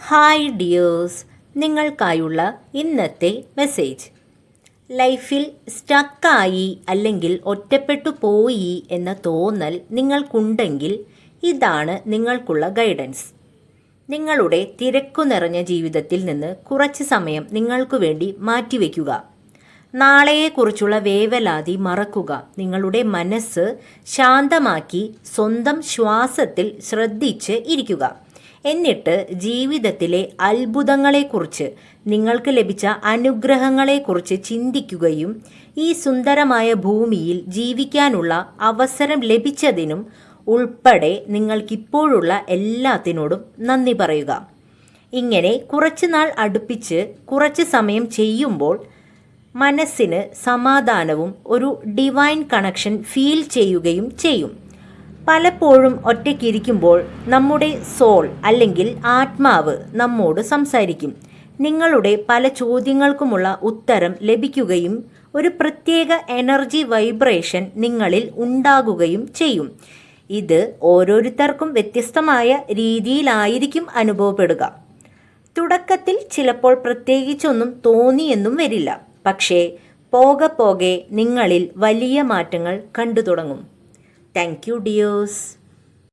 Hi dears നിങ്ങൾക്കായുള്ള ഇന്നത്തെ message ലൈഫിൽ സ്റ്റക്കായി അല്ലെങ്കിൽ ഒറ്റപ്പെട്ടു പോയി എന്ന തോന്നൽ നിങ്ങൾക്കുണ്ടെങ്കിൽ ഇതാണ് നിങ്ങൾക്കുള്ള ഗൈഡൻസ് നിങ്ങളുടെ തിരക്കു നിറഞ്ഞ ജീവിതത്തിൽ നിന്ന് കുറച്ച് സമയം നിങ്ങൾക്കു വേണ്ടി മാറ്റിവെക്കുക. നാളെയെക്കുറിച്ചുള്ള വേവലാതി മറക്കുക. നിങ്ങളുടെ മനസ്സ് ശാന്തമാക്കി സ്വന്തം ശ്വാസത്തിൽ ശ്രദ്ധിച്ച് ഇരിക്കുക. എന്നിട്ട് ജീവിതത്തിലെ അത്ഭുതങ്ങളെക്കുറിച്ച് നിങ്ങൾക്ക് ലഭിച്ച അനുഗ്രഹങ്ങളെക്കുറിച്ച് ചിന്തിക്കുകയും ഈ സുന്ദരമായ ഭൂമിയിൽ ജീവിക്കാനുള്ള അവസരം ലഭിച്ചതിനും ഉൾപ്പെടെ നിങ്ങൾക്കിപ്പോഴുള്ള എല്ലാത്തിനോടും നന്ദി പറയുക. ഇങ്ങനെ കുറച്ച് നാൾ അടുപ്പിച്ച് കുറച്ച് സമയം ചെയ്യുമ്പോൾ മനസ്സിന് സമാധാനവും ഒരു ഡിവൈൻ കണക്ഷൻ ഫീൽ ചെയ്യുകയും ചെയ്യും. പലപ്പോഴും ഒറ്റയ്ക്കിരിക്കുമ്പോൾ നമ്മുടെ സോൾ അല്ലെങ്കിൽ ആത്മാവ് നമ്മോട് സംസാരിക്കും. നിങ്ങളുടെ പല ചോദ്യങ്ങൾക്കുമുള്ള ഉത്തരം ലഭിക്കുകയും ഒരു പ്രത്യേക എനർജി വൈബ്രേഷൻ നിങ്ങളിൽ ഉണ്ടാകുകയും ചെയ്യും. ഇത് ഓരോരുത്തർക്കും വ്യത്യസ്തമായ രീതിയിലായിരിക്കും അനുഭവപ്പെടുക. തുടക്കത്തിൽ ചിലപ്പോൾ പ്രത്യേകിച്ചൊന്നും തോന്നിയെന്നും വരില്ല. പക്ഷേ പോകെ പോകെ നിങ്ങളിൽ വലിയ മാറ്റങ്ങൾ കണ്ടു തുടങ്ങും താങ്ക് യു ഡിയേഴ്സ്